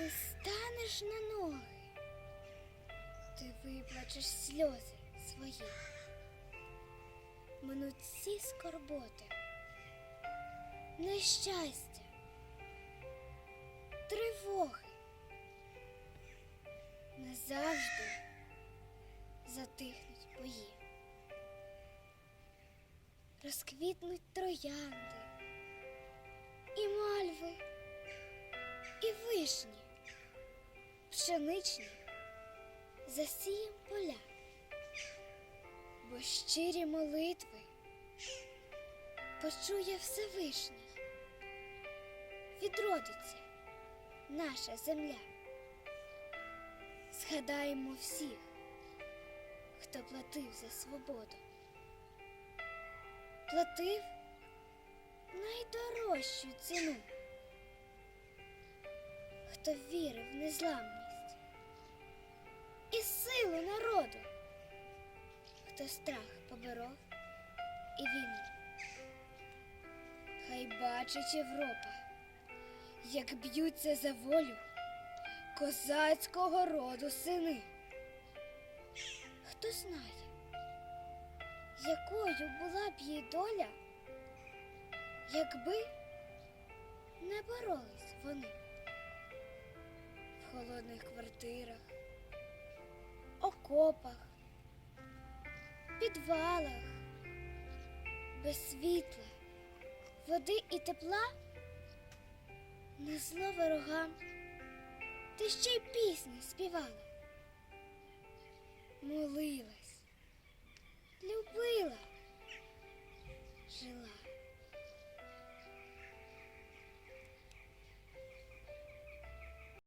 ти станеш на ноги, ти виплачеш сльози свої. Минуть всі скорботи, нещастя, тривоги. Назавжди затихнуть бої. Розквітнуть троянди, і мальви, і вишні, пшеничні засієм поля, бо щирі молитви почує Всевишній, відродиться наша земля. Згадаємо всіх, хто платив за свободу. Платив найдорожчу ціну, хто вірив в і силу народу, хто страх поборов і війну. Хай бачить Європа, як б'ються за волю козацького роду сини. Хто знає, якою була б її доля, якби не боролись вони в холодних квартирах, окопах, підвалах, без світла, води і тепла, не зло ворогам. Ти ще й пісні співала, молилась